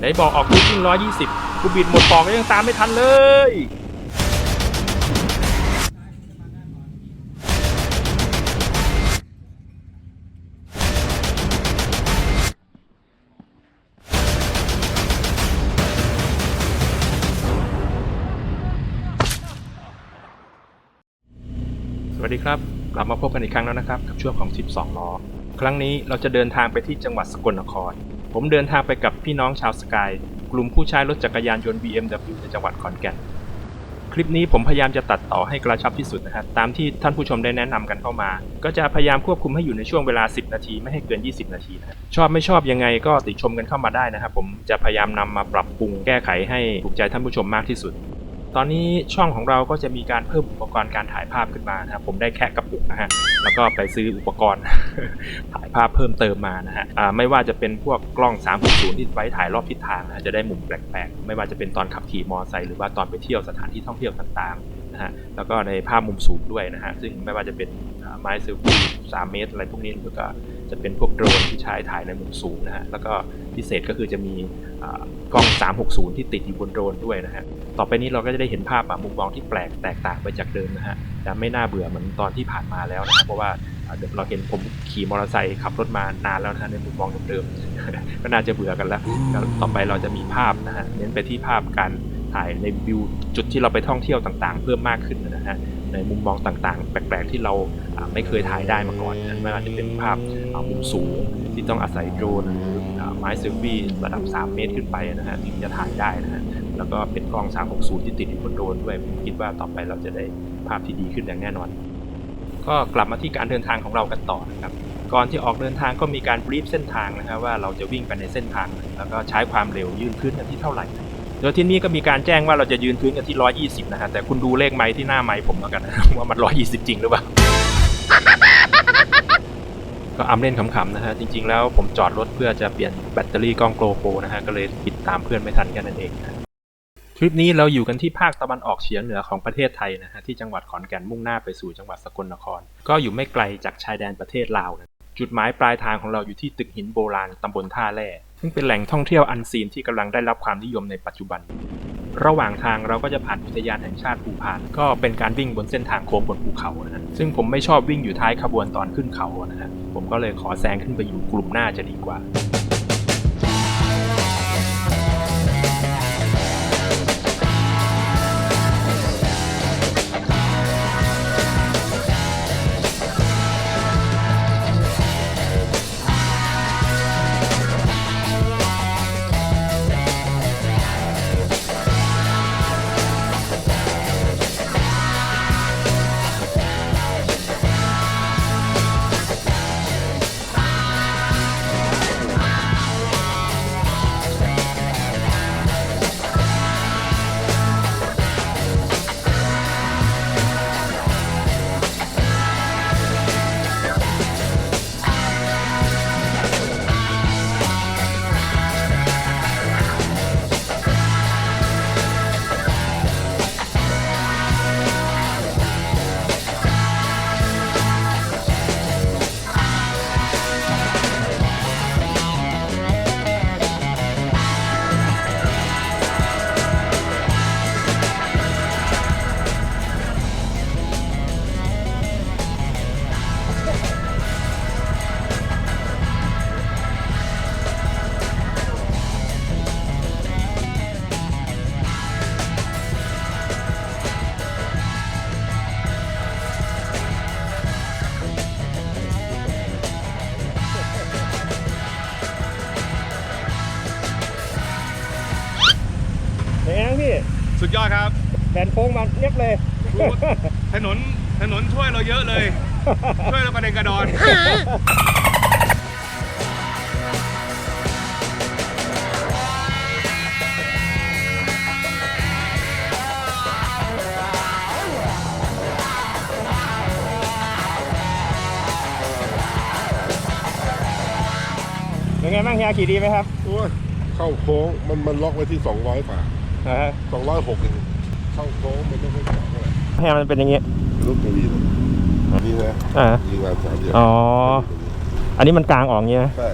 ไหนบอกออกวิ่งร้อยยี่สิบกูบิดหมดปอกก็ยังตามไม่ทันเลยสวัสดีครับ กลับมาพบกันอีกครั้งแล้วนะครับ กับช่วงของ 12 ล้อ ครั้งนี้เราจะเดินทางไปที่จังหวัดสกลนคร ผมเดินทางไปกับพี่น้องชาวสกาย กลุ่มผู้ใช้รถจักรยานยนต์ BMW ในจังหวัดขอนแก่น คลิปนี้ผมพยายามจะตัดต่อให้กระชับที่สุดนะครับตามที่ท่านผู้ชมได้แนะนำกันเข้ามา ก็จะพยายามควบคุมให้อยู่ในช่วงเวลา 10 นาที ไม่ให้เกิน 20 นาทีนะชอบไม่ชอบยังไงก็ติชมกันเข้ามาได้นะครับผมจะพยายามนำมาปรับปรุงแก้ไขให้ถูกใจท่านผู้ชมมากที่สุด ตอนนี้ช่องของเราก็จะมีการเพิ่มอุปกรณ์การถ่ายภาพขึ้นมานะครับผมได้แค่กระปุกนะฮะแล้วก็ไปซื้ออุปกรณ์ถ่ายภาพเพิ่มเติมมานะฮะไม่ว่าจะเป็นพวกกล้อง 360 ที่ไว้ถ่ายรอบทิศทางนะจะได้มุมแปลกๆ ไม่ว่าจะเป็นตอนขับขี่มอเตอร์ไซค์หรือว่าตอนไปเที่ยวสถานที่ท่องเที่ยวต่างๆนะฮะแล้วก็ในภาพมุมสูงด้วยนะฮะซึ่งไม่ว่าจะเป็นไม้เซลฟี่3เมตร อะไรพวกนี้หรือก็จะเป็นพวกโดรนที่ใช้ถ่ายในมุมสูงนะฮะแล้วก็พิเศษก็คือจะมี กล้อง 360 ที่ติดอยู่บนโดรนด้วยนะฮะ ต่อไปนี้เราก็จะได้เห็นภาพมุมมองที่แปลกแตกต่างไปจากเดิมนะฮะจะไม่น่าเบื่อเหมือนตอนที่ผ่านมาแล้วนะครับเพราะว่าเดี๋ยวเราเห็นผมขี่มอเตอร์ไซค์ขับรถมานานแล้วนะฮะในมุมมองเดิมๆก็น่าจะเบื่อกันแล้ว ต่อไปเราจะมีภาพนะฮะเน้นไปที่ภาพการถ่ายในวิวจุดที่เราไปท่องเที่ยวต่างๆ เพิ่มมากขึ้นนะฮะในมุมมองต่างๆ แปลกๆ ที่เราไม่เคยถ่ายได้มาก่อนนะไม่ว่าจะเป็นภาพมุมสูงที่ต้องอาศัยโดรนหรือ ไม้เซลฟี่ระดับ 3 เมตรขึ้นไปนะฮะถึงจะถ่ายได้นะฮะแล้วก็เป็นกล้อง 360 ที่ติดอยู่บนโดรนด้วยผมคิดว่าต่อไปเราจะได้ภาพที่ดีขึ้นอย่างแน่นอน ก็กลับมาที่การเดินทางของเรากันต่อนะครับก่อนที่ออกเดินทางก็มีการบรีฟเส้นทางนะครับว่าเราจะวิ่งไปในเส้นทาง แล้วก็ใช้ความเร็วยืนพื้นกันที่เท่าไหร่โดยที่นี่ก็มีการแจ้งว่าเราจะยืนพื้นกันที่ 120 นะฮะแต่คุณดูเลขไม้ที่หน้าไม้ผมแล้วกันว่ามัน 120 จริงหรือเปล่า ก็อำเล่นขำๆนะฮะ จริงๆแล้วผมจอดรถเพื่อจะเปลี่ยนแบตเตอรี่กล้องโกลโปนะฮะ ก็เลยปิดตามเพื่อนไม่ทันแค่นั้นเองนะทริปนี้เราอยู่กันที่ภาคตะวันออกเฉียงเหนือของประเทศไทยนะฮะที่จังหวัดขอนแก่นมุ่งหน้าไปสู่จังหวัดสกลนคร ก็อยู่ไม่ไกลจากชายแดนประเทศลาวนะจุดหมายปลายทางของเราอยู่ที่ตึกหินโบราณตำบลท่าแร่ซึ่งเป็นแหล่งท่องเที่ยวอันซีนที่กำลังได้รับความนิยมในปัจจุบัน ระหว่างทางเราก็จะผ่านอุทยานแห่งชาติภูพาน ก็เป็นการวิ่งบนเส้นทางโค้งบนภูเขานะฮะซึ่งผมไม่ชอบวิ่งอยู่ท้ายขบวนตอนขึ้นเขานะฮะผมก็เลยขอแซงขึ้นไปอยู่กลุ่มหน้าจะดีกว่า นโค้งมาเรียบเลย ถนนถนนช่วยเราเยอะเลย ช่วยเราประเด็นกระดอนเป็นไงบ้างเฮียขี่ดีไหมครับ โอ้ยเข้าโค้งมันมันล็อกไว้ที่ 200กว่าอ่า206เอง เข้าโค้งมันไม่ค่อยจับเท่าไหร่เฮียมันเป็นอย่างงี้ลูกตัวดีเลยนี่นะอ่า ยิงงานสามเดียวอ๋อ อันนี้มันกลางออกเงี้ย ใช่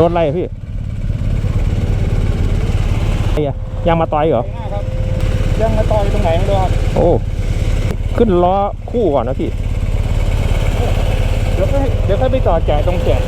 โดนอะไรพี่ไอ้ยะยางมาต่อยเหรอยังมาต่อยตรงไหนไม่รู้ครับโอ้ขึ้นล้อคู่ก่อนนะพี่ เดี๋ยวค่อยเดี๋ยวค่อยไปต่อแจกตรงแจก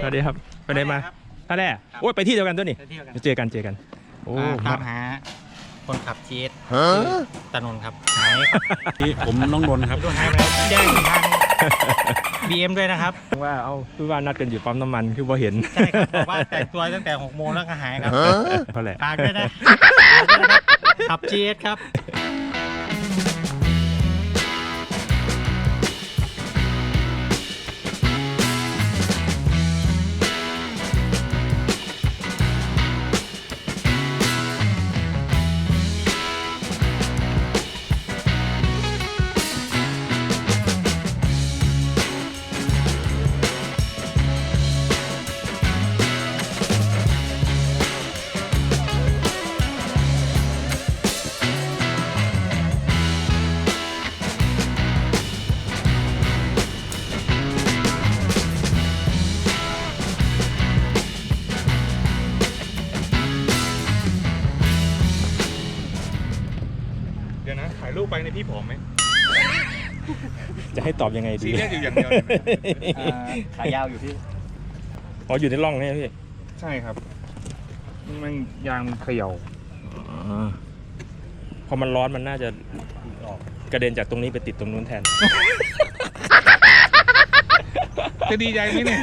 สวัสดีครับไปไหนมาครับท่าแร่โอ้ยไปที่เดียวกันตัวนี่ไปเที่ยวกันเจอกันเจอกันโอ้อ่าตามหาคนขับเจี๊ตตานนท์ครับหายผมน้องนนท์ครับโดนหายไปแล้วแจ้งทาง BM ด้วยนะครับว่าเอาคือว่านัดกันอยู่ปั๊มน้ำมันคือว่าเห็นใช่ครับบอกว่าแต่งตัวตั้งแต่6โมงแล้วก็หายครับเขาแหละฝากด้วยนะฝากด้วยนะครับขับเจี๊ตครับ ตอบยังไงซีดีเรียสอยู่อย่างเดียวเลยไหมขายาวอยู่พี่ อ๋ออยู่ในร่องนี่พี่ใช่ครับ มันยางเขย่าพอมันร้อนมันน่าจะกระเด็นจากตรงนี้ไปติดตรงนู้นแทน จะดีใจไหมเนี่ย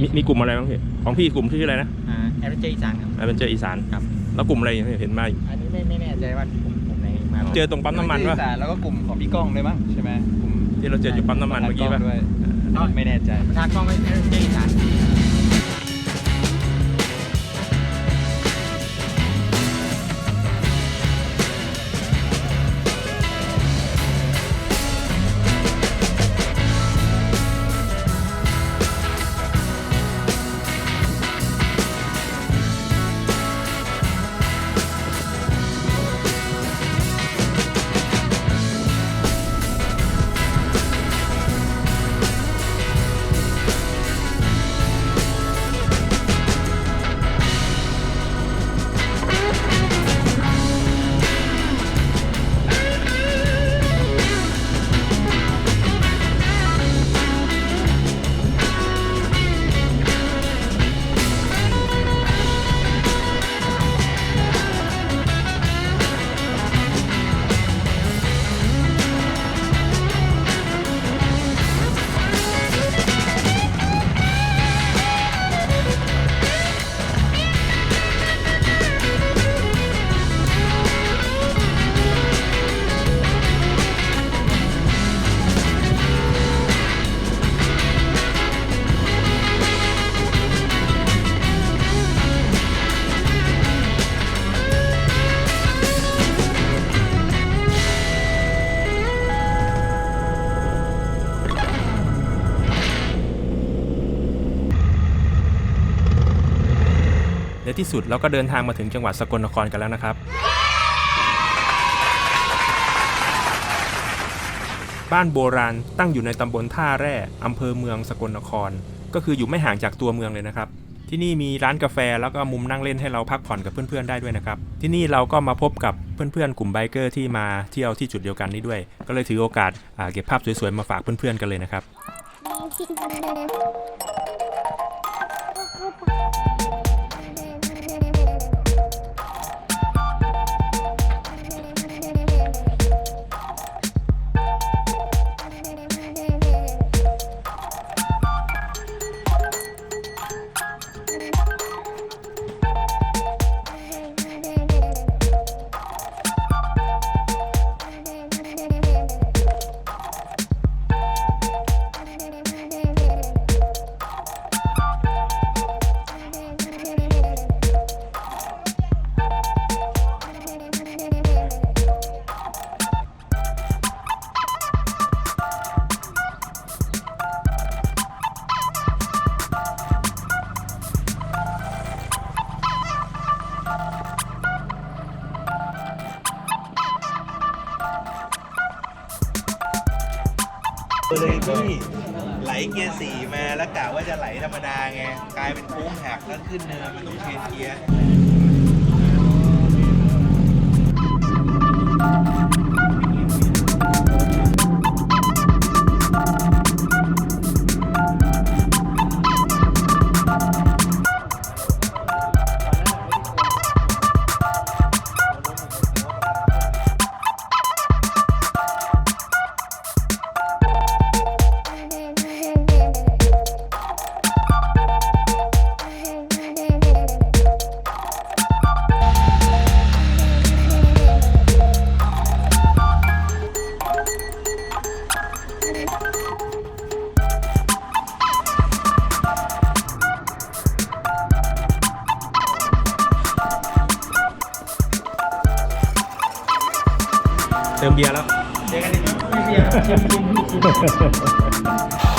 มีมีกลุ่มอะไรบ้างพี่ของพี่กลุ่มที่ออะไรนะอ่าแอปเปิลเจอีสานครับอเวนเจอร์อีสานครับ แล้วกลุ่มอะไรเห็นมาอยู่อันนี้ไม่ไม่แน่ใจว่าผมผมไหนมาเจอตรงปั๊มน้ำมันปะแล้วก็กลุ่มของพี่ก้องด้วยมั้งใช่ไหมกลุ่มที่เราเจออยู่ปั๊มน้ำมันเมื่อกี้ป่ะ ด้วยไม่แน่ใจทางกล้องไม่แอปเปิลเจอีสาน ที่สุดเราก็เดินทางมาถึงจังหวัดสกลนครกันแล้วนะครับ บ้านโบราณตั้งอยู่ในตำบลท่าแร่อำเภอเมืองสกลนคร ก็คืออยู่ไม่ห่างจากตัวเมืองเลยนะครับ ที่นี่มีร้านกาแฟแล้วก็มุมนั่งเล่นให้เราพักผ่อนกับเพื่อนๆได้ด้วยนะครับ ที่นี่เราก็มาพบกับเพื่อนๆกลุ่มไบเกอร์ที่มาเที่ยวที่จุดเดียวกันนี้ด้วย ก็เลยถือโอกาสาเก็บภาพสวยๆมาฝากเพื่อนๆกันเลยนะครับ เลยพี่ไหลเกียร์สี่มาแล้วกะว่าจะไหลธรรมดาไงกลายเป็นโค้งหักแล้วขึ้นเนินมันต้องเชนเกียร์ เติมเบียร์แล้ว เจอกันอีครับไม่เบียร์ชิมชิ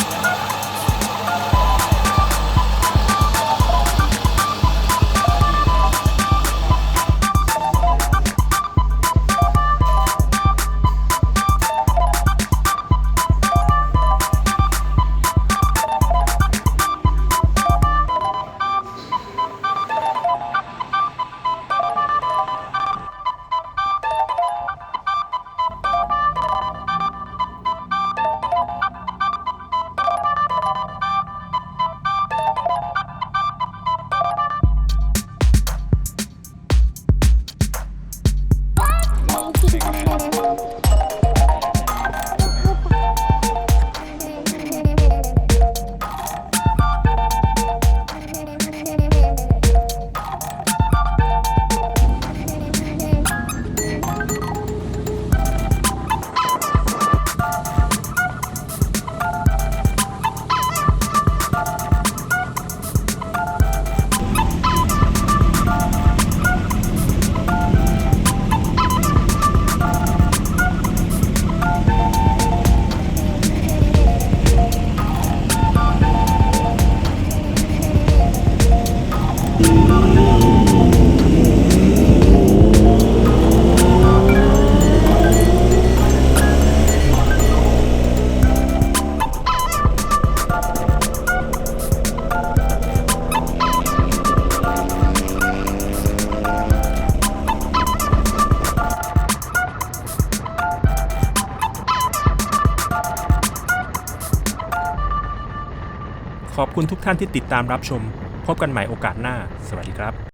ขอบคุณทุกท่านที่ติดตามรับชม พบกันใหม่โอกาสหน้า สวัสดีครับ